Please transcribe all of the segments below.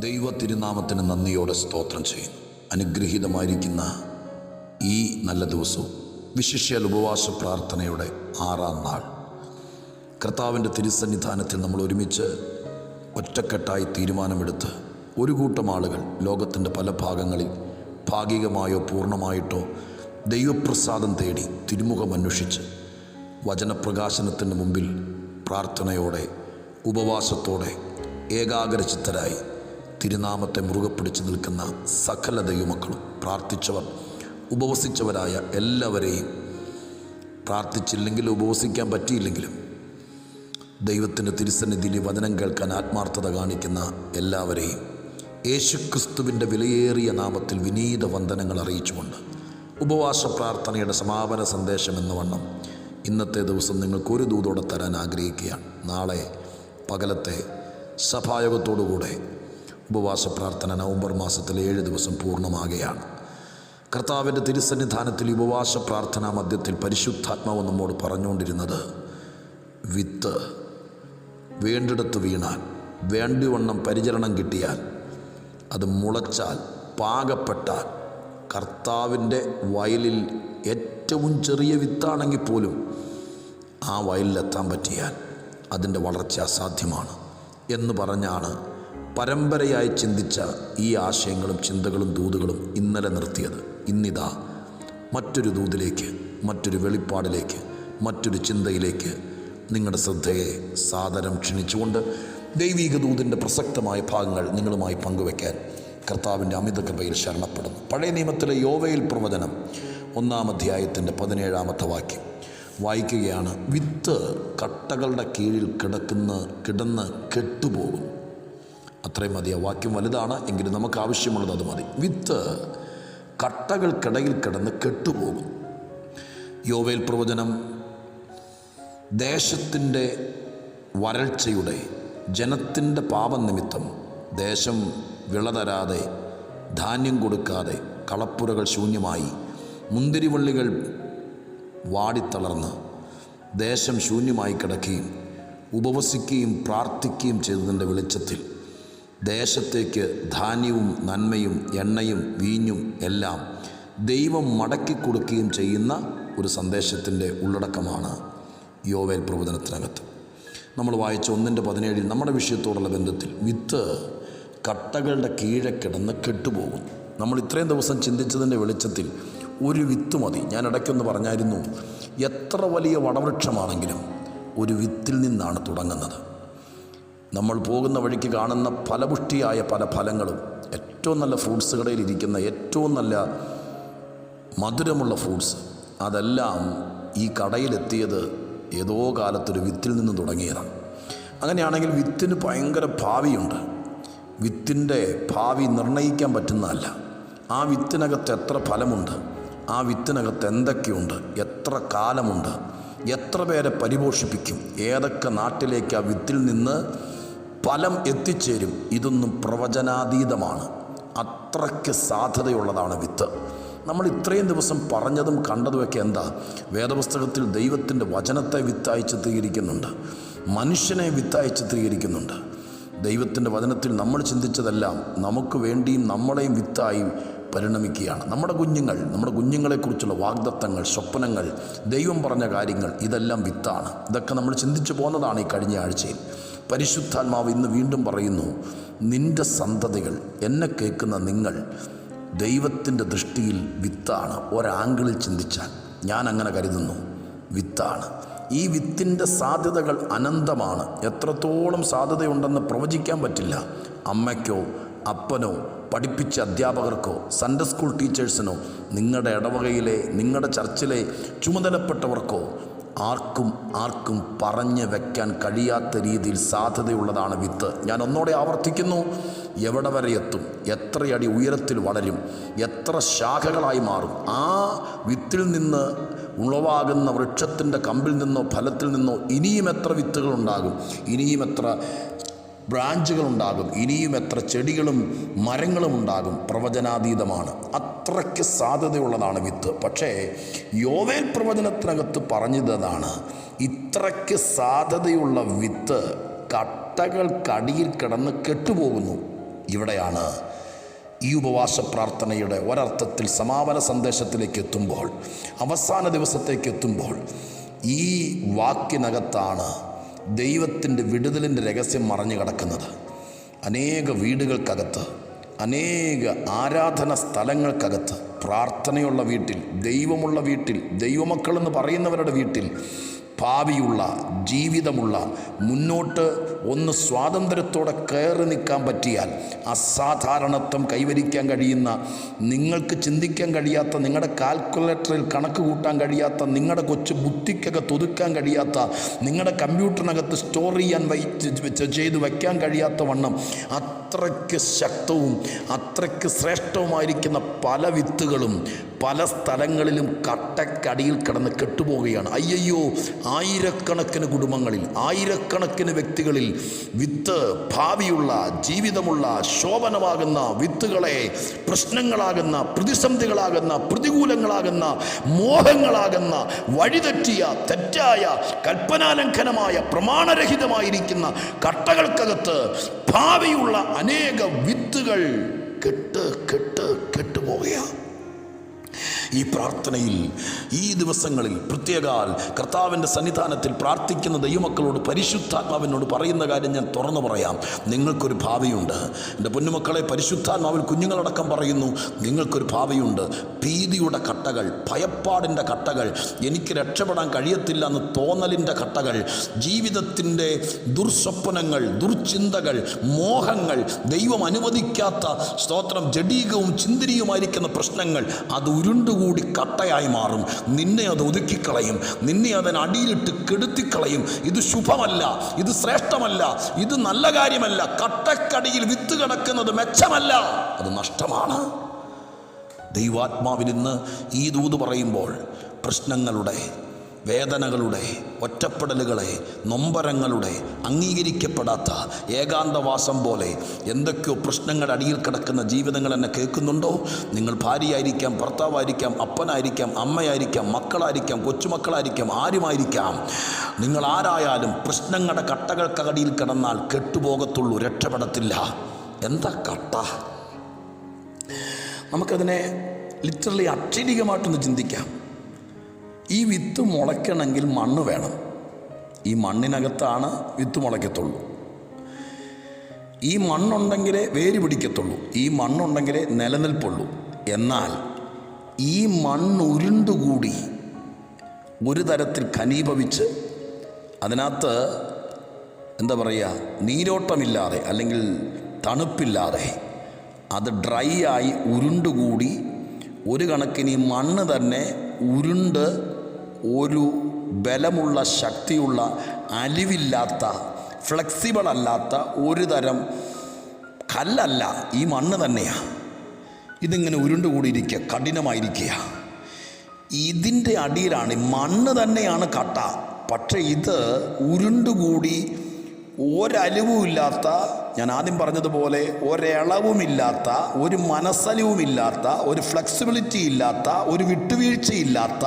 ദൈവ തിരുനാമത്തിന് നന്ദിയോടെ സ്തോത്രം ചെയ്യുന്നു. അനുഗ്രഹീതമായിരിക്കുന്ന ഈ നല്ല ദിവസവും വിശിഷ്യാൽ ഉപവാസ പ്രാർത്ഥനയുടെ ആറാം നാൾ. കർത്താവിന്റെ തിരുസന്നിധാനത്തിൽ നമ്മൾ ഒരുമിച്ച് ഒറ്റക്കെട്ടായി തീരുമാനമെടുത്ത് ഒരു കൂട്ടം ആളുകൾ ലോകത്തിന്റെ പല ഭാഗങ്ങളിൽ ഭാഗികമായോ പൂർണമായിട്ടോ ദൈവപ്രസാദം തേടി തിരുമുഖം അന്വേഷിച്ച് വചനപ്രകാശനത്തിന് മുമ്പിൽ പ്രാർത്ഥനയോടെ ഉപവാസത്തോടെ ഏകാഗ്രചിത്തരായി തിരുനാമത്തെ മുറുകെ പിടിച്ചു നിൽക്കുന്ന സകല ദൈവമക്കളും പ്രാർത്ഥിച്ചവർ ഉപവസിച്ചവരായ എല്ലാവരെയും പ്രാർത്ഥിച്ചില്ലെങ്കിലും ഉപവസിക്കാൻ പറ്റിയില്ലെങ്കിലും ദൈവത്തിന്റെ തിരുസന്നിധിയിൽ വചനം കേൾക്കാൻ ആത്മാർത്ഥത കാണിക്കുന്ന എല്ലാവരെയും യേശുക്രിസ്തുവിന്റെ വിലയേറിയ നാമത്തിൽ വിനീത വന്ദനങ്ങൾ അറിയിച്ചുകൊണ്ട് ഉപവാസ പ്രാർത്ഥനയുടെ സമാപന സന്ദേശം എന്ന വണ്ണം ഇന്നത്തെ ദിവസം നിങ്ങൾക്ക് ഒരു ദൂതോടെ തരാൻ ആഗ്രഹിക്കുകയാണ്. നാളെ പകലത്തെ സഭായോഗത്തോടുകൂടെ ഉപവാസ പ്രാർത്ഥന നവംബർ മാസത്തിലെ ഏഴ് ദിവസം പൂർണമാകുകയാണ്. കർത്താവിന്റെ തിരുസന്നിധാനത്തിൽ ഉപവാസ പ്രാർത്ഥനാ മധ്യത്തിൽ പരിശുദ്ധാത്മാവ് നമ്മോട് പറഞ്ഞുകൊണ്ടിരുന്നത് വിത്ത് വേണ്ടിടത്ത് വീണാൽ വേണ്ടിവണ്ണം പരിചരണം കിട്ടിയാൽ അത് മുളച്ചാൽ പാകപ്പെട്ടാൽ കർത്താവിന്റെ വയലിൽ ഏറ്റവും ചെറിയ വിത്താണെങ്കിൽ പോലും ആ വയലിലെത്താൻ പറ്റിയാൽ അതിന്റെ വളർച്ച അസാധ്യമാണ് എന്ന് പറഞ്ഞാണ് പരമ്പരയായി ചിന്തിച്ച ഈ ആശയങ്ങളും ചിന്തകളും ദൂതുകളും ഇന്നലെ നിർത്തിയത് ഇന്നിതാ മറ്റൊരു ദൂതിലേക്ക് മറ്റൊരു വെളിപ്പാടിലേക്ക് മറ്റൊരു ചിന്തയിലേക്ക് നിങ്ങളുടെ ശ്രദ്ധയെ സാദരം ക്ഷണിച്ചുകൊണ്ട് ദൈവീക ദൂതിന്റെ പ്രസക്തമായ ഭാഗങ്ങൾ നിങ്ങളുമായി പങ്കുവെക്കാൻ കർത്താവിന്റെ അമിത കൃപയിൽ ശരണപ്പെടുന്നു. പഴയ നിയമത്തിലെ യോവയിൽ പ്രവചനം ഒന്നാം അധ്യായത്തിന്റെ പതിനേഴാമത്തെ വാക്യം വായിക്കുകയാണ് വിത്ത് കട്ടകളുടെ കീഴിൽ കിടക്കുന്ന കിടന്ന് കെട്ടുപോകും. അത്രയും മതി. ആ വാക്യം വലുതാണ് എങ്കിലും നമുക്ക് ആവശ്യമുള്ളത് അത് മതി. വിത്ത് കട്ടകൾക്കിടയിൽ കിടന്ന് കെട്ടുപോകും. യോവേൽ പ്രവചനം ദേശത്തിന്റെ വരൾച്ചയുടെ ജനത്തിന്റെ പാപനിമിത്തം ദേശം വിളതരാതെ ധാന്യം കൊടുക്കാതെ കളപ്പുരകൾ ശൂന്യമായി മുന്തിരിവള്ളികൾ വാടിത്തളർന്ന് ദേശം ശൂന്യമായി കിടക്കുകയും ഉപവസിക്കുകയും പ്രാർത്ഥിക്കുകയും ചെയ്തതിന്റെ വെളിച്ചത്തിൽ ദേശത്തേക്ക് ധാന്യവും നന്മയും എണ്ണയും വീഞ്ഞും എല്ലാം ദൈവം മടക്കി കൊടുക്കുകയും ചെയ്യുന്ന ഒരു സന്ദേശത്തിന്റെ ഉള്ളടക്കമാണ് യോവേൽ പ്രവചനത്തിനകത്ത് നമ്മൾ വായിച്ച ഒന്നിന്റെ പതിനേഴിൽ നമ്മുടെ വിഷയത്തോടുള്ള ബന്ധത്തിൽ വിത്ത് കട്ടകളുടെ കീഴെ കിടന്ന് കെട്ടുപോകും നമ്മൾ ഇത്രയും ദിവസം ചിന്തിച്ചതിന്റെ വെളിച്ചത്തിൽ ഒരു വിത്ത് മതി. ഞാൻ ഇടയ്ക്കൊന്ന് പറഞ്ഞായിരുന്നു എത്ര വലിയ വടവൃക്ഷമാണെങ്കിലും ഒരു വിത്തിൽ നിന്നാണ് തുടങ്ങുന്നത്. നമ്മൾ പോകുന്ന വഴിക്ക് കാണുന്ന ഫലപുഷ്ടിയായ പല ഫലങ്ങളും ഏറ്റവും നല്ല ഫ്രൂട്ട്സ് കടയിൽ ഇരിക്കുന്ന ഏറ്റവും നല്ല മധുരമുള്ള ഫ്രൂട്ട്സ് അതെല്ലാം ഈ കടയിലെത്തിയത് ഏതോ കാലത്തൊരു വിത്തിൽ നിന്ന് തുടങ്ങിയതാണ്. അങ്ങനെയാണെങ്കിൽ വിത്തിന് ഭയങ്കര ഭാവിയുണ്ട്. വിത്തിന്റെ ഭാവി നിർണയിക്കാൻ പറ്റുന്നതല്ല. ആ വിത്തിനകത്ത് എത്ര ഫലമുണ്ട്? ആ വിത്തിനകത്ത് എന്തൊക്കെയുണ്ട്? എത്ര കാലമുണ്ട്? എത്ര പേരെ പരിപോഷിപ്പിക്കും? ഏതൊക്കെ നാട്ടിലേക്ക് ആ വിത്തിൽ നിന്ന് ഫലം എത്തിച്ചേരും. ഇതൊന്നും പ്രവചനാതീതമാണ്. അത്രയ്ക്ക് സാധ്യതയുള്ളതാണ് വിത്ത്. നമ്മൾ ഇത്രയും ദിവസം പറഞ്ഞതും കണ്ടതുമൊക്കെ എന്താ? വേദപുസ്തകത്തിൽ ദൈവത്തിന്റെ വചനത്തെ വിത്തായി ചിത്രീകരിക്കുന്നുണ്ട് മനുഷ്യനെ വിത്തായി ചിത്രീകരിക്കുന്നുണ്ട് ദൈവത്തിന്റെ വചനത്തിൽ നമ്മൾ ചിന്തിച്ചതെല്ലാം നമുക്ക് വേണ്ടിയും നമ്മളെയും വിത്തായി പരിണമിക്കുകയാണ്. നമ്മുടെ കുഞ്ഞുങ്ങൾ നമ്മുടെ കുഞ്ഞുങ്ങളെക്കുറിച്ചുള്ള വാഗ്ദത്തങ്ങൾ സ്വപ്നങ്ങൾ ദൈവം പറഞ്ഞ കാര്യങ്ങൾ ഇതെല്ലാം വിത്താണ്. ഇതൊക്കെ നമ്മൾ ചിന്തിച്ചു പോന്നതാണ് ഈ കഴിഞ്ഞ ആഴ്ചയിൽ. പരിശുദ്ധാത്മാവ് ഇന്ന് വീണ്ടും പറയുന്നു നിന്റെ സന്തതികൾ എന്നെ കേൾക്കുന്ന നിങ്ങൾ ദൈവത്തിന്റെ ദൃഷ്ടിയിൽ വിത്താണ്. ഒരാംഗിളിൽ ചിന്തിച്ചാൽ ഞാൻ അങ്ങനെ കരുതുന്നു വിത്താണ്. ഈ വിത്തിന്റെ സാധ്യതകൾ അനന്തമാണ്. എത്രത്തോളം സാധ്യതയുണ്ടെന്ന് പ്രവചിക്കാൻ പറ്റില്ല. അമ്മയ്ക്കോ അപ്പനോ പഠിപ്പിച്ച അധ്യാപകർക്കോ സൺഡേ സ്കൂൾ ടീച്ചേഴ്സിനോ നിങ്ങളുടെ ഇടവകയിലെ നിങ്ങളുടെ ചർച്ചിലെ ചുമതലപ്പെട്ടവർക്കോ ആർക്കും ആർക്കും പറഞ്ഞു വയ്ക്കാൻ കഴിയാത്ത രീതിയിൽ സാധ്യതയുള്ളതാണ് വിത്ത്. ഞാൻ ഒന്നോടെ ആവർത്തിക്കുന്നു. എവിടെ വരെ എത്തും? എത്രയടി ഉയരത്തിൽ വളരും? എത്ര ശാഖകളായി മാറും? ആ വിത്തിൽ നിന്ന് ഉളവാകുന്ന വൃക്ഷത്തിന്റെ കമ്പിൽ നിന്നോ ഫലത്തിൽ നിന്നോ ഇനിയും എത്ര വിത്തുകളുണ്ടാകും ഇനിയും എത്ര ബ്രാഞ്ചുകൾ ഉണ്ടാകും ഇനിയും എത്ര ചെടികളും മരങ്ങളും ഉണ്ടാകും പ്രവചനാതീതമാണ്. അത്രയ്ക്ക് സാധ്യതയുള്ളതാണ് വിത്ത്. പക്ഷേ യോവേൽ പ്രവചനത്തിനകത്ത് പറഞ്ഞതാണ് ഇത്രയ്ക്ക് സാധ്യതയുള്ള വിത്ത് കട്ടകൾക്കടിയിൽ കിടന്ന് കെട്ടുപോകുന്നു. ഇവിടെയാണ് ഈ ഉപവാസ പ്രാർത്ഥനയുടെ ഒരർത്ഥത്തിൽ സമാപന സന്ദേശത്തിലേക്ക് എത്തുമ്പോൾ അവസാന ദിവസത്തേക്ക് എത്തുമ്പോൾ ഈ വാക്കിനകത്താണ് ദൈവത്തിന്റെ വിടുതലിന്റെ രഹസ്യം മറഞ്ഞു കിടക്കുന്നത്. അനേക വീടുകൾക്കകത്ത് അനേക ആരാധന സ്ഥലങ്ങൾക്കകത്ത് പ്രാർത്ഥനയുള്ള വീട്ടിൽ ദൈവമുള്ള വീട്ടിൽ ദൈവമക്കളെന്ന് പറയുന്നവരുടെ വീട്ടിൽ ഭാവിയുള്ള ജീവിതമുള്ള മുന്നോട്ട് ഒന്ന് സ്വാതന്ത്ര്യത്തോടെ കയറി നിൽക്കാൻ പറ്റിയാൽ അസാധാരണത്വം കൈവരിക്കാൻ കഴിയുന്ന നിങ്ങൾക്ക് ചിന്തിക്കാൻ കഴിയാത്ത നിങ്ങളുടെ കാൽക്കുലേറ്ററിൽ കണക്ക് കൂട്ടാൻ കഴിയാത്ത നിങ്ങളുടെ കൊച്ചു ബുദ്ധിക്കകത്ത് ഒതുക്കാൻ കഴിയാത്ത നിങ്ങളുടെ കമ്പ്യൂട്ടറിനകത്ത് സ്റ്റോർ ചെയ്യാൻ ചെയ്ത് വയ്ക്കാൻ കഴിയാത്ത വണ്ണം അത്രയ്ക്ക് ശക്തവും അത്രയ്ക്ക് ശ്രേഷ്ഠവുമായിരിക്കുന്ന പല വിത്തുകളും പല സ്ഥലങ്ങളിലും കട്ടക്കടിയിൽ കിടന്ന് കെട്ടുപോവുകയാണ്. അയ്യയ്യോ ആയിരക്കണക്കിന് കുടുംബങ്ങളിൽ ആയിരക്കണക്കിന് വ്യക്തികളിൽ വിത്ത് ഭാവിയുള്ള ജീവിതമുള്ള ശോഭനമാകുന്ന വിത്തുകളെ പ്രശ്നങ്ങളാകുന്ന പ്രതിസന്ധികളാകുന്ന പ്രതികൂലങ്ങളാകുന്ന മോഹങ്ങളാകുന്ന വഴിതെറ്റിയ തെറ്റായ കൽപ്പനാലംഘനമായ പ്രമാണരഹിതമായിരിക്കുന്ന കട്ടകൾക്കകത്ത് ഭാവിയുള്ള അനേക വിത്തുകൾ കെട്ട് കെട്ട് കെട്ടുപോവുകയാണ്. ഈ പ്രാർത്ഥനയിൽ ഈ ദിവസങ്ങളിൽ പ്രത്യേകാൽ കർത്താവിന്റെ സന്നിധാനത്തിൽ പ്രാർത്ഥിക്കുന്ന ദൈവമക്കളോട് പരിശുദ്ധാത്മാവിനോട് പറയുന്ന കാര്യം ഞാൻ തുറന്നു പറയാം. നിങ്ങൾക്കൊരു ഭാവിയുണ്ട്. എന്റെ പൊന്നുമക്കളെ പരിശുദ്ധാത്മാവിൽ കുഞ്ഞുങ്ങളടക്കം പറയുന്നു നിങ്ങൾക്കൊരു ഭാവിയുണ്ട്. ഭീതിയുടെ കട്ടകൾ ഭയപ്പാടിന്റെ കട്ടകൾ എനിക്ക് രക്ഷപ്പെടാൻ കഴിയത്തില്ല എന്ന് തോന്നലിന്റെ കട്ടകൾ ജീവിതത്തിന്റെ ദുർസ്വപ്നങ്ങൾ ദുർചിന്തകൾ മോഹങ്ങൾ ദൈവം അനുവദിക്കാത്ത സ്തോത്രം ജഡീകവും ചിന്തിരിയുമായിരിക്കുന്ന പ്രശ്നങ്ങൾ അത് ഉരുണ്ടുകൂടി കട്ടയായി മാറും. നിന്നെ അത് ഒതുക്കിക്കളയും. നിന്നെ അതിന് അടിയിലിട്ട് കെടുത്തിക്കളയും. ഇത് ശുഭമല്ല ഇത് ശ്രേഷ്ഠമല്ല ഇത് നല്ല കാര്യമല്ല. കട്ടക്കടിയിൽ വിത്ത് കിടക്കുന്നത് മെച്ചമല്ല. അത് നഷ്ടമാണ്. ദൈവാത്മാവിൽ നിന്ന് ഈ ദൂത് പറയുമ്പോൾ പ്രശ്നങ്ങളുടെ വേദനകളുടെ ഒറ്റപ്പെടലുകളെ നൊമ്പരങ്ങളുടെ അംഗീകരിക്കപ്പെടാത്ത ഏകാന്തവാസം പോലെ എന്തൊക്കെയോ പ്രശ്നങ്ങൾ അടിയിൽ കിടക്കുന്ന ജീവിതങ്ങൾ എന്നെ കേൾക്കുന്നുണ്ടോ? നിങ്ങൾ ഭാര്യയായിരിക്കാം ഭർത്താവായിരിക്കാം അപ്പനായിരിക്കാം അമ്മയായിരിക്കാം മക്കളായിരിക്കാം കൊച്ചുമക്കളായിരിക്കാം ആരുമായിരിക്കാം? നിങ്ങൾ ആരായാലും പ്രശ്നങ്ങളുടെ കട്ടകൾക്കടിയിൽ കിടന്നാൽ കെട്ടുപോകത്തുള്ളൂ രക്ഷപ്പെടത്തില്ല. എന്താ കട്ട? നമുക്കതിനെ ലിറ്ററലി അക്ഷരികമായിട്ടൊന്ന് ചിന്തിക്കാം. ഈ വിത്ത് മുളയ്ക്കണമെങ്കിൽ മണ്ണ് വേണം. ഈ മണ്ണിനകത്താണ് വിത്ത് മുളയ്ക്കത്തുള്ളൂ. ഈ മണ്ണുണ്ടെങ്കിലേ വേര് പിടിക്കത്തുള്ളൂ. ഈ മണ്ണുണ്ടെങ്കിലേ നിലനിൽപ്പുള്ളൂ. എന്നാൽ ഈ മണ്ണുരുണ്ടുകൂടി ഒരു തരത്തിൽ ഖനീഭവിച്ച് അതിനകത്ത് എന്താ പറയുക നീരോട്ടമില്ലാതെ അല്ലെങ്കിൽ തണുപ്പില്ലാതെ അത് ഡ്രൈ ആയി ഉരുണ്ടുകൂടി ഒരു കണക്കിന് ഈ മണ്ണ് തന്നെ ഉരുണ്ട് ഒരു ബലമുള്ള ശക്തിയുള്ള അലിവില്ലാത്ത ഫ്ലെക്സിബിൾ അല്ലാത്ത ഒരു തരം കല്ലല്ല. ഈ മണ്ണ് തന്നെയാണ് ഇതിങ്ങനെ ഉരുണ്ടുകൂടിയിരിക്കുക കഠിനമായിരിക്കുക. ഇതിന്റെ അടിയിലാണ് മണ്ണ് തന്നെയാണ് കട്ട. പക്ഷേ ഇത് ഉരുണ്ടുകൂടി ഒരലിവുമില്ലാത്ത ഞാൻ ആദ്യം പറഞ്ഞതുപോലെ ഒരളവുമില്ലാത്ത ഒരു മനസ്സലിവുമില്ലാത്ത ഒരു ഫ്ലെക്സിബിലിറ്റി ഇല്ലാത്ത ഒരു വിട്ടുവീഴ്ചയില്ലാത്ത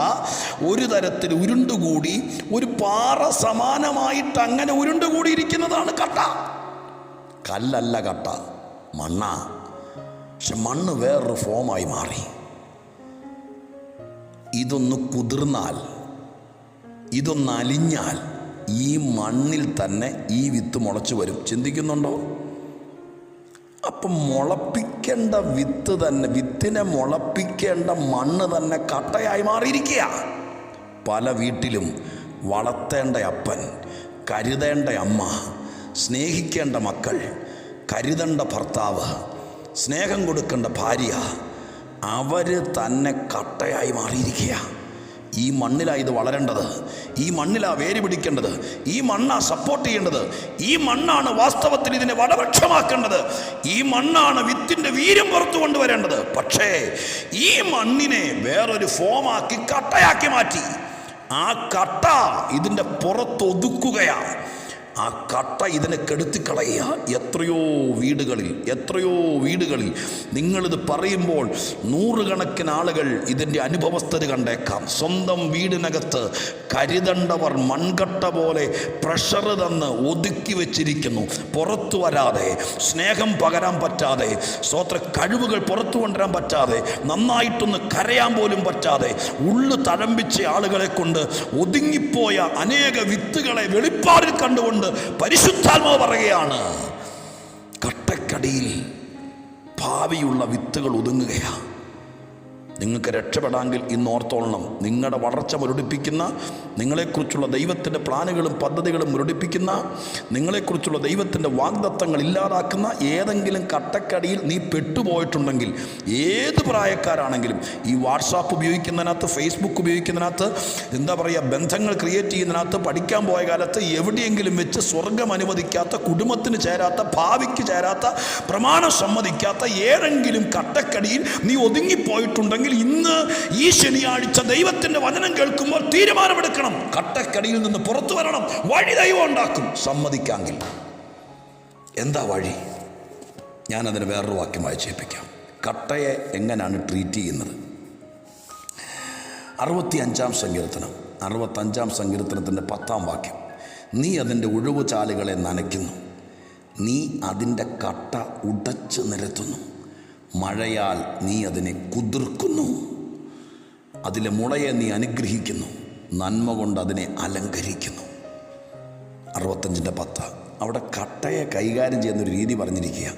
ഒരു തരത്തിൽ ഉരുണ്ടുകൂടി ഒരു പാറ സമാനമായിട്ട് അങ്ങനെ ഉരുണ്ടുകൂടിയിരിക്കുന്നതാണ് കട്ട. കല്ലല്ല കട്ട മണ്ണ. പക്ഷെ മണ്ണ് വേറൊരു ഫോമായി മാറി. ഇതൊന്ന് കുതിർന്നാൽ ഇതൊന്ന് അലിഞ്ഞാൽ ഈ മണ്ണിൽ തന്നെ ഈ വിത്ത് മുളച്ചു വരും. ചിന്തിക്കുന്നുണ്ടോ? അപ്പം മുളപ്പിക്കേണ്ട വിത്ത് തന്നെ വിത്തിനെ മുളപ്പിക്കേണ്ട മണ്ണ് തന്നെ കട്ടയായി മാറിയിരിക്കുക. പല വീട്ടിലും വളർത്തേണ്ട അപ്പൻ കരുതേണ്ട അമ്മ സ്നേഹിക്കേണ്ട മക്കൾ കരുതേണ്ട ഭർത്താവ് സ്നേഹം കൊടുക്കേണ്ട ഭാര്യ അവർ തന്നെ കട്ടയായി മാറിയിരിക്കുക. ഈ മണ്ണിലാ ഇത് വളരേണ്ടത്. ഈ മണ്ണിലാ വേര് പിടിക്കേണ്ടത്. ഈ മണ്ണാ സപ്പോർട്ട് ചെയ്യേണ്ടത്. ഈ മണ്ണാണ് വാസ്തവത്തിൽ ഇതിനെ വടവക്ഷമാക്കേണ്ടത്. ഈ മണ്ണാണ് വിത്തിന്റെ വീര്യം പുറത്തു കൊണ്ടുവരേണ്ടത്. പക്ഷേ ഈ മണ്ണിനെ വേറൊരു ഫോമാക്കി കട്ടയാക്കി മാറ്റി. ആ കട്ട ഇതിന്റെ പുറത്ത് ഒതുക്കുകയാണ്. ആ കട്ട ഇതിനെ കെടുത്തിക്കളയുക. എത്രയോ വീടുകളിൽ എത്രയോ വീടുകളിൽ നിങ്ങളിത് പറയുമ്പോൾ നൂറുകണക്കിന് ആളുകൾ ഇതിന്റെ അനുഭവസ്ഥത കണ്ടേക്കാം. സ്വന്തം വീടിനകത്ത് കരുതണ്ടവർ മൺകട്ട പോലെ പ്രഷർ തന്ന് ഒതുക്കി വെച്ചിരിക്കുന്നു. പുറത്തു വരാതെ സ്നേഹം പകരാൻ പറ്റാതെ സ്വത്ര കഴിവുകൾ പുറത്തു കൊണ്ടുവരാൻ പറ്റാതെ നന്നായിട്ടൊന്ന് കരയാൻ പോലും പറ്റാതെ ഉള്ളു തഴമ്പിച്ച ആളുകളെ കൊണ്ട് ഒതുങ്ങിപ്പോയ അനേക വിത്തുകളെ വെളിപ്പാടിൽ കണ്ടുകൊണ്ട് പരിശുദ്ധാത്മാവ് പറയുകയാണ് കട്ടക്കടിയിൽ ഭാവിയുള്ള വിത്തുകൾ ഒതുങ്ങുകയാണ് നിങ്ങൾക്ക് രക്ഷപ്പെടാമെങ്കിൽ ഇന്ന് ഓർത്തോളണം നിങ്ങളുടെ വളർച്ച മുരടിപ്പിക്കുന്ന നിങ്ങളെക്കുറിച്ചുള്ള ദൈവത്തിന്റെ പ്ലാനുകളും പദ്ധതികളും മുരടിപ്പിക്കുന്ന നിങ്ങളെക്കുറിച്ചുള്ള ദൈവത്തിന്റെ വാഗ്ദത്തങ്ങൾ ഇല്ലാതാക്കുന്ന ഏതെങ്കിലും കട്ടക്കടിയിൽ നീ പെട്ടുപോയിട്ടുണ്ടെങ്കിൽ ഏത് പ്രായക്കാരാണെങ്കിലും ഈ വാട്സാപ്പ് ഉപയോഗിക്കുന്നതിനകത്ത് ഫേസ്ബുക്ക് ഉപയോഗിക്കുന്നതിനകത്ത് എന്താ പറയുക ബന്ധങ്ങൾ ക്രിയേറ്റ് ചെയ്യുന്നതിനകത്ത് പഠിക്കാൻ പോയ കാലത്ത് എവിടെയെങ്കിലും വെച്ച് സ്വർഗം അനുവദിക്കാത്ത കുടുംബത്തിന് ചേരാത്ത ഭാവിക്ക് ചേരാത്ത പ്രമാണം സമ്മതിക്കാത്ത ഏതെങ്കിലും കട്ടക്കടിയിൽ നീ ഒതുങ്ങിപ്പോയിട്ടുണ്ടെങ്കിൽ ഇന്ന് ഈ ശനിയാഴ്ച ദൈവത്തിന്റെ വചനം കേൾക്കുമ്പോൾ തീരുമാനമെടുക്കണം. കട്ടക്കടിയിൽ നിന്ന് പുറത്തു വരണം. വഴി ദൈവം ഉണ്ടാക്കും. സമ്മതിക്കാമെങ്കിൽ എന്താ വഴി? ഞാനതിന് വേറൊരു വാക്യം വായിച്ചേൽപ്പിക്കാം കട്ടയെ എങ്ങനെയാണ് ട്രീറ്റ് ചെയ്യുന്നത്? അറുപത്തി അഞ്ചാം സങ്കീർത്തനം. അറുപത്തഞ്ചാം സങ്കീർത്തനത്തിന്റെ പത്താം വാക്യം. നീ അതിന്റെ ഒഴിവുചാലുകളെ നനയ്ക്കുന്നു. നീ അതിന്റെ കട്ട ഉടച്ച് നിരത്തുന്നു. മഴയാൽ നീ അതിനെ കുതിർക്കുന്നു. അതിലെ മുളയെ നീ അനുഗ്രഹിക്കുന്നു. നന്മ കൊണ്ട് അതിനെ അലങ്കരിക്കുന്നു. അറുപത്തഞ്ചിന്റെ പത്ത്. അവിടെ കട്ടയെ കൈകാര്യം ചെയ്യുന്നൊരു രീതി പറഞ്ഞിരിക്കുക.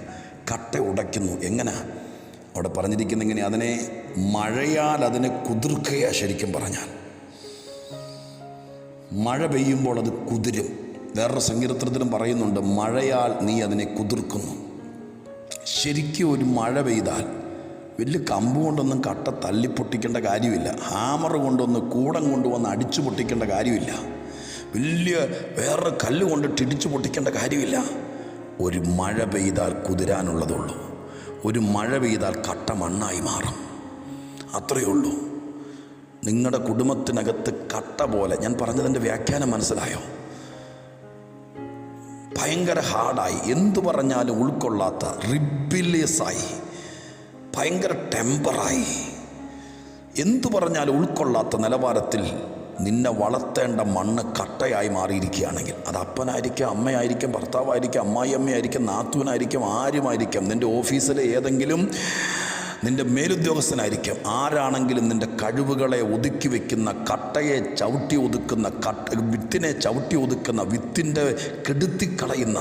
കട്ട ഉടയ്ക്കുന്നു. എങ്ങനെ? അവിടെ പറഞ്ഞിരിക്കുന്ന ഇങ്ങനെ അതിനെ മഴയാൽ അതിനെ കുതിർക്കുക ശരിക്കും പറഞ്ഞാൽ. മഴ പെയ്യുമ്പോൾ അത് കുതിരും. വേറൊരു സങ്കീർത്തനത്തിലും പറയുന്നുണ്ട് മഴയാൽ നീ അതിനെ കുതിർക്കുന്നു. ശരിക്കും ഒരു മഴ പെയ്താൽ വലിയ കമ്പ് കൊണ്ടൊന്നും കട്ട തല്ലി പൊട്ടിക്കേണ്ട കാര്യമില്ല. ഹാമർ കൊണ്ടൊന്ന് കൂടം കൊണ്ടുവന്ന് അടിച്ചു പൊട്ടിക്കേണ്ട കാര്യമില്ല. വലിയ വേറെ കല്ല് കൊണ്ടിട്ട് ഇടിച്ചു പൊട്ടിക്കേണ്ട കാര്യമില്ല. ഒരു മഴ പെയ്താൽ കുതിരാനുള്ളതുള്ളൂ ഒരു മഴ പെയ്താൽ കട്ട മണ്ണായി മാറും. അത്രയേ ഉള്ളൂ. നിങ്ങളുടെ കുടുംബത്തിനകത്ത് കട്ട പോലെ ഞാൻ പറഞ്ഞതിന്റെ വ്യാഖ്യാനം മനസ്സിലായോ? ഭയങ്കര ഹാർഡായി. എന്തു പറഞ്ഞാലും ഉൾക്കൊള്ളാത്ത റിബിലിയസായി ഭയങ്കര ടെമ്പറായി. എന്തു പറഞ്ഞാൽ ഉൾക്കൊള്ളാത്ത നിലവാരത്തിൽ നിന്നെ വളർത്തേണ്ട മണ്ണ് കട്ടയായി മാറിയിരിക്കുകയാണെങ്കിൽ അത് അപ്പനായിരിക്കാം അമ്മയായിരിക്കാം ഭർത്താവായിരിക്കാം അമ്മായിയമ്മയായിരിക്കാം നാത്തൂനായിരിക്കാം ആരുമായിരിക്കാം നിന്റെ ഓഫീസിലെ ഏതെങ്കിലും നിന്റെ മേലുദ്യോഗസ്ഥനായിരിക്കാം. ആരാണെങ്കിലും നിന്റെ കഴിവുകളെ ഒതുക്കി വെക്കുന്ന കട്ടയെ ചവിട്ടി ഒതുക്കുന്ന കട്ട വിത്തിനെ ചവിട്ടി ഒതുക്കുന്ന വിത്തിന്റെ കെടുത്തിക്കളയുന്ന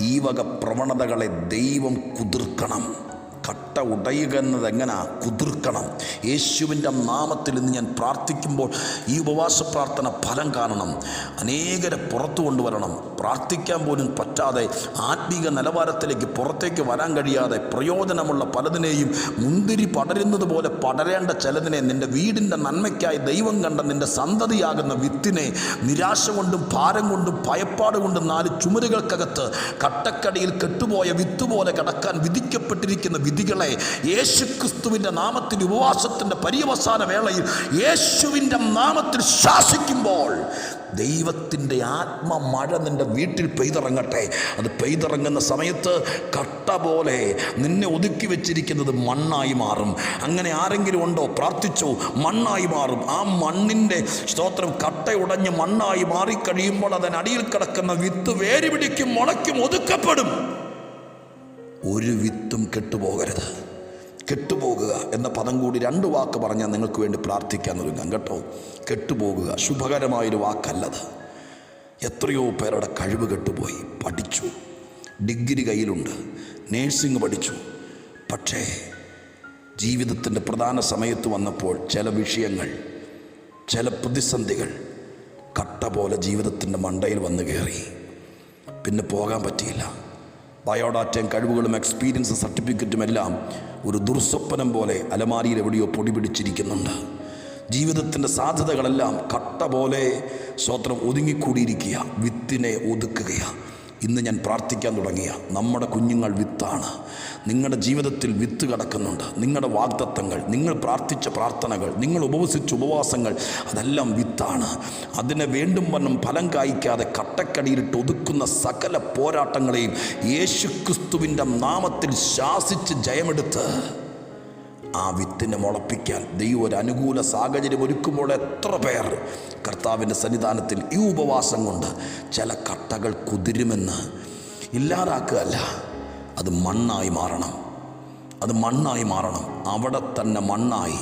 ഈ വക പ്രവണതകളെ ദൈവം കുതിർക്കണം. കട്ട ഉടയുക എന്നത് എങ്ങനെ കുതിർക്കണം? യേശുവിന്റെ നാമത്തിൽ ഇന്ന് ഞാൻ പ്രാർത്ഥിക്കുമ്പോൾ ഈ ഉപവാസ പ്രാർത്ഥന ഫലം കാണണം. അനേകരെ പുറത്തു കൊണ്ടുവരണം. പ്രാർത്ഥിക്കാൻ പോലും പറ്റാതെ ആത്മീക നിലവാരത്തിലേക്ക് പുറത്തേക്ക് വരാൻ കഴിയാതെ പ്രയോജനമുള്ള പലതിനെയും മുന്തിരി പടരുന്നത് പോലെ പടരേണ്ട ചിലതിനെ നിന്റെ വീടിന്റെ നന്മയ്ക്കായി ദൈവം കണ്ട നിന്റെ സന്തതിയാകുന്ന വിത്തിനെ നിരാശ കൊണ്ടും ഭാരം കൊണ്ടും ഭയപ്പാട് കൊണ്ടും നാല് ചുമരുകൾക്കകത്ത് കട്ടക്കടിയിൽ കെട്ടുപോയ വിത്ത് പോലെ വിധിക്കപ്പെട്ടിരിക്കുന്ന വിധിക്കപ്പെട്ടിരിക്കുന്ന വിധികളെ യേശുക്രിസ്തുവിന്റെ നാമത്തിൽ ഉപവാസത്തിന്റെ പര്യവസാന വേളയിൽ യേശുവിന്റെ നാമത്തിൽ ശാസിക്കുമ്പോൾ ദൈവത്തിന്റെ ആത്മ മഴ നിന്റെ വീട്ടിൽ പെയ്തിറങ്ങട്ടെ. അത് പെയ്തിറങ്ങുന്ന സമയത്ത് കട്ട പോലെ നിന്നെ ഒതുക്കി വെച്ചിരിക്കുന്നത് മണ്ണായി മാറും. അങ്ങനെ ആരെങ്കിലും ഉണ്ടോ? പ്രാർത്ഥിച്ചോ മണ്ണായി മാറും. ആ മണ്ണിന്റെ സ്തോത്രം കട്ട ഉടഞ്ഞ് മണ്ണായി മാറിക്കഴിയുമ്പോൾ അതിനടിയിൽ കിടക്കുന്ന വിത്ത് വേര് പിടിക്കും മുളയ്ക്കും ഒതുക്കപ്പെടും. ഒരു വിത്തും കെട്ടുപോകരുത്. കെട്ടുപോകുക എന്ന പദം കൂടി രണ്ട് വാക്ക് പറഞ്ഞാൽ നിങ്ങൾക്ക് വേണ്ടി പ്രാർത്ഥിക്കാൻ ഒരുങ്ങാം കേട്ടോ. കെട്ടുപോകുക ശുഭകരമായൊരു വാക്കല്ലത്. എത്രയോ പേരുടെ കഴിവ് കെട്ടുപോയി പഠിച്ചു. ഡിഗ്രി കയ്യിലുണ്ട് നേഴ്സിംഗ് പഠിച്ചു. പക്ഷേ ജീവിതത്തിന്റെ പ്രധാന സമയത്ത് വന്നപ്പോൾ ചില വിഷയങ്ങൾ ചില പ്രതിസന്ധികൾ കട്ട പോലെ ജീവിതത്തിന്റെ മണ്ടയിൽ വന്നു കയറി. പിന്നെ പോകാൻ പറ്റിയില്ല. ബയോഡാറ്റയും കഴിവുകളും എക്സ്പീരിയൻസ് സർട്ടിഫിക്കറ്റും എല്ലാം ഒരു ദുർസ്വപ്നം പോലെ അലമാരിയിൽ എവിടെയോ പൊടി പിടിച്ചിരിക്കുന്നുണ്ട്. ജീവിതത്തിന്റെ സാധ്യതകളെല്ലാം കട്ട പോലെ സ്വത്രം ഒതുങ്ങിക്കൂടിയിരിക്കുക വിത്തിനെ ഒതുക്കുകയാണ് ഇന്ന് ഞാൻ പ്രാർത്ഥിക്കാൻ തുടങ്ങിയ നമ്മുടെ കുഞ്ഞുങ്ങൾ വിത്താണ്. നിങ്ങളുടെ ജീവിതത്തിൽ വിത്ത് കിടക്കുന്നുണ്ട്. നിങ്ങളുടെ വാഗ്ദത്തങ്ങൾ നിങ്ങൾ പ്രാർത്ഥിച്ച പ്രാർത്ഥനകൾ നിങ്ങൾ ഉപവസിച്ച ഉപവാസങ്ങൾ അതെല്ലാം അതിന് അതിനെ വേണ്ടും വണ്ണം ഫലം കായ്ക്കാതെ കട്ടക്കടിയിലിട്ട് ഒതുക്കുന്ന സകല പോരാട്ടങ്ങളെയും യേശുക്രിസ്തുവിന്റെ നാമത്തിൽ ശാസിച്ച് ജയമെടുത്ത് ആ വിത്തിനെ മുളപ്പിക്കാൻ ദൈവം ഒരു അനുകൂല സാഹചര്യം ഒരുക്കുമ്പോൾ എത്ര പേർ കർത്താവിന്റെ സന്നിധാനത്തിൽ ഈ ഉപവാസം കൊണ്ട് ചില കട്ടകൾ കുതിരുമെന്ന് ഇല്ലാതാക്കുകയല്ല. അത് മണ്ണായി മാറണം. അത് മണ്ണായി മാറണം. അവിടെ തന്നെ മണ്ണായി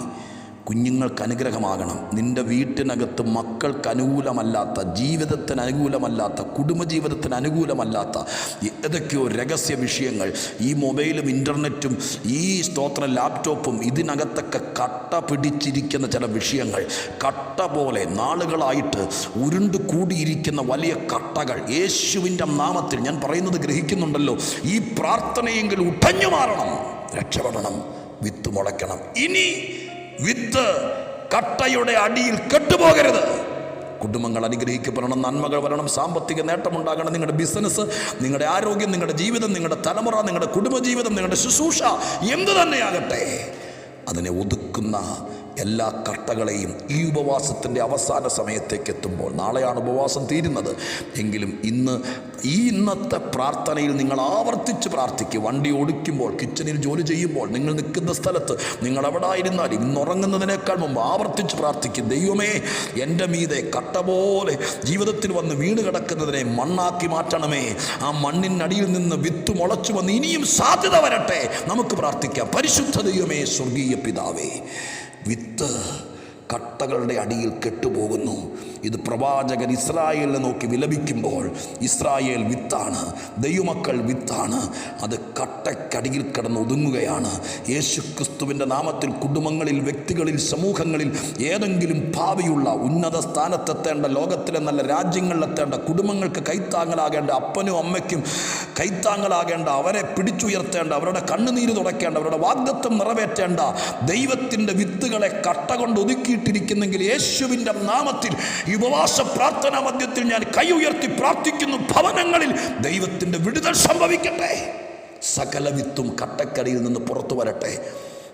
കുഞ്ഞുങ്ങൾക്ക് അനുഗ്രഹമാകണം. നിന്റെ വീട്ടിനകത്ത് മക്കൾക്ക് അനുകൂലമല്ലാത്ത ജീവിതത്തിന് അനുകൂലമല്ലാത്ത കുടുംബജീവിതത്തിന് അനുകൂലമല്ലാത്ത ഏതൊക്കെയോ രഹസ്യ വിഷയങ്ങൾ ഈ മൊബൈലും ഇന്റർനെറ്റും ഈ സ്തോത്ര ലാപ്ടോപ്പും ഇതിനകത്തൊക്കെ കട്ട പിടിച്ചിരിക്കുന്ന ചില വിഷയങ്ങൾ കട്ട പോലെ നാളുകളായിട്ട് ഉരുണ്ട് കൂടിയിരിക്കുന്ന വലിയ കട്ടകൾ യേശുവിന്റെ നാമത്തിൽ ഞാൻ പറയുന്നത് ഗ്രഹിക്കുന്നുണ്ടല്ലോ. ഈ പ്രാർത്ഥനയെങ്കിൽ ഉടഞ്ഞു മാറണം രക്ഷപ്പെടണം വിത്ത് മുളയ്ക്കണം. ഇനി വിത്ത് കട്ടയുടെ അടിയിൽ കെട്ടുപോകരുത്. കുടുംബങ്ങൾ അനുഗ്രഹിക്കപ്പെടണം നന്മകൾ വരണം സാമ്പത്തിക നേട്ടമുണ്ടാകണം. നിങ്ങളുടെ ബിസിനസ് നിങ്ങളുടെ ആരോഗ്യം നിങ്ങളുടെ ജീവിതം നിങ്ങളുടെ തലമുറ നിങ്ങളുടെ കുടുംബജീവിതം നിങ്ങളുടെ ശുശ്രൂഷ എന്തു തന്നെയാകട്ടെ അതിനെ ഒതുക്കുന്ന എല്ലാ കർത്തകളെയും ഈ ഉപവാസത്തിന്റെ അവസാന സമയത്തേക്ക് എത്തുമ്പോൾ നാളെയാണ് ഉപവാസം തീരുന്നത്. എങ്കിലും ഇന്ന് ഈ ഇന്നത്തെ പ്രാർത്ഥനയിൽ നിങ്ങൾ ആവർത്തിച്ച് പ്രാർത്ഥിക്കുക. വണ്ടി ഓടിക്കുമ്പോൾ കിച്ചണിൽ ജോലി ചെയ്യുമ്പോൾ നിങ്ങൾ നിൽക്കുന്ന സ്ഥലത്ത് നിങ്ങൾ എവിടെ ആയിരുന്നാലും ഇന്ന് ഉറങ്ങുന്നതിനേക്കാൾ മുമ്പ് ആവർത്തിച്ച് പ്രാർത്ഥിക്കും. ദൈവമേ എന്റെ മീതെ കട്ട പോലെ ജീവിതത്തിൽ വന്ന് വീണ് കിടക്കുന്നതിനെ മണ്ണാക്കി മാറ്റണമേ. ആ മണ്ണിനടിയിൽ നിന്ന് വിത്ത് മുളച്ചു വന്ന് ഇനിയും സാധ്യത വരട്ടെ. നമുക്ക് പ്രാർത്ഥിക്കാം. പരിശുദ്ധ ദൈവമേ സ്വർഗീയ പിതാവേ വിത്ത് കട്ടകളുടെ അടിയിൽ കെട്ടുപോകുന്നു. ഇത് പ്രവാചകൻ ഇസ്രായേലിനെ നോക്കി വിലപിക്കുമ്പോൾ ഇസ്രായേൽ വിത്താണ് ദൈവമക്കൾ വിത്താണ്. അത് കട്ടക്കടിയിൽ കിടന്ന് ഒതുങ്ങുകയാണ്. യേശുക്രിസ്തുവിന്റെ നാമത്തിൽ കുടുംബങ്ങളിൽ വ്യക്തികളിൽ സമൂഹങ്ങളിൽ ഏതെങ്കിലും ഭാവിയുള്ള ഉന്നത സ്ഥാനത്തെത്തേണ്ട ലോകത്തിലെ നല്ല രാജ്യങ്ങളിലെത്തേണ്ട കുടുംബങ്ങൾക്ക് കൈത്താങ്ങലാകേണ്ട അപ്പനും അമ്മയ്ക്കും കൈത്താങ്ങലാകേണ്ട അവരെ പിടിച്ചുയർത്തേണ്ട അവരുടെ കണ്ണുനീര് തുടയ്ക്കേണ്ട അവരുടെ വാഗ്ദത്വം നിറവേറ്റേണ്ട ദൈവത്തിന്റെ വിത്തുകളെ കട്ട കൊണ്ട് ഒതുക്കിയിട്ടിരിക്കുന്നെങ്കിൽ യേശുവിന്റെ നാമത്തിൽ ഈ ഉപവാസ പ്രാർത്ഥനാ മധ്യത്തിൽ ഞാൻ കൈ ഉയർത്തി പ്രാർത്ഥിക്കുന്നു ഭവനങ്ങളിൽ ദൈവത്തിന്റെ വിടുതൽ സംഭവിക്കട്ടെ. സകല വിത്തും കട്ടക്കരയിൽ നിന്ന് പുറത്തു വരട്ടെ.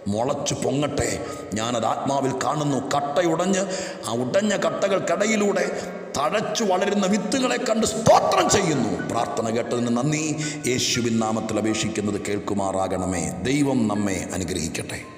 മുളച്ചു പൊങ്ങട്ടെ. ഞാനത് ആത്മാവിൽ കാണുന്നു. കട്ടയുടഞ്ഞ് ആ ഉടഞ്ഞ കട്ടകൾക്കിടയിലൂടെ തഴച്ചു വളരുന്ന വിത്തുകളെ കണ്ട് സ്തോത്രം ചെയ്യുന്നു. പ്രാർത്ഥന കേട്ടതിന് നന്ദി. യേശുവിൻ നാമത്തിൽ അപേക്ഷിക്കുന്നത് കേൾക്കുമാറാകണമേ. ദൈവം നമ്മെ അനുഗ്രഹിക്കട്ടെ.